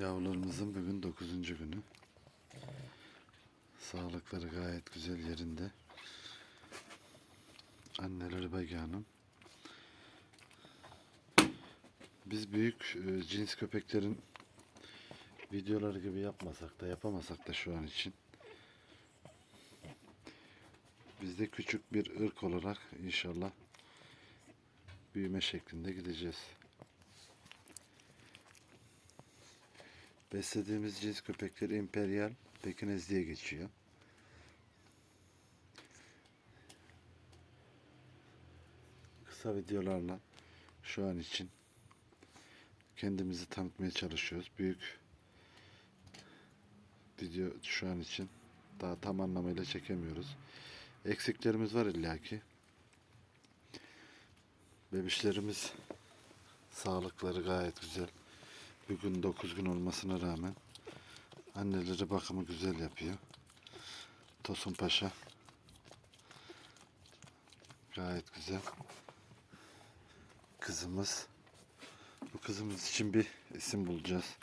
Yavrularımızın bugün 9. günü. Sağlıkları gayet güzel yerinde. Anneleri Hanım. Biz büyük e, cins köpeklerin videoları gibi yapmasak da yapamasak da şu an için. Biz de küçük bir ırk olarak inşallah büyüme şeklinde gideceğiz. Beslediğimiz cins köpekleri imperial Pekinez diye geçiyor. Kısa videolarla şu an için kendimizi tanıtmaya çalışıyoruz. Büyük video şu an için daha tam anlamıyla çekemiyoruz. Eksiklerimiz var illaki. Bebişlerimiz sağlıkları gayet güzel. Bugün 9 gün olmasına rağmen anneleri bakımı güzel yapıyor. Tosun Paşa gayet güzel. Kızımız bu kızımız için bir isim bulacağız.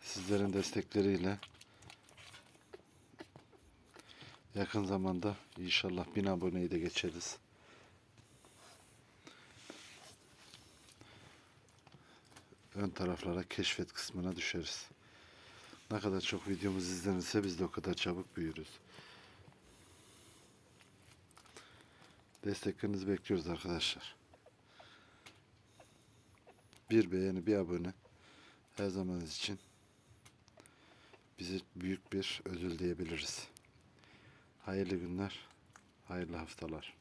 Sizlerin destekleriyle yakın zamanda inşallah bin aboneyi de geçeriz. Ön taraflara keşfet kısmına düşeriz. Ne kadar çok videomuz izlenirse biz de o kadar çabuk büyürüz. Desteklerinizi bekliyoruz arkadaşlar. Bir beğeni, bir abone her zamanınız için bize büyük bir ödül diyebiliriz. Hayırlı günler, hayırlı haftalar.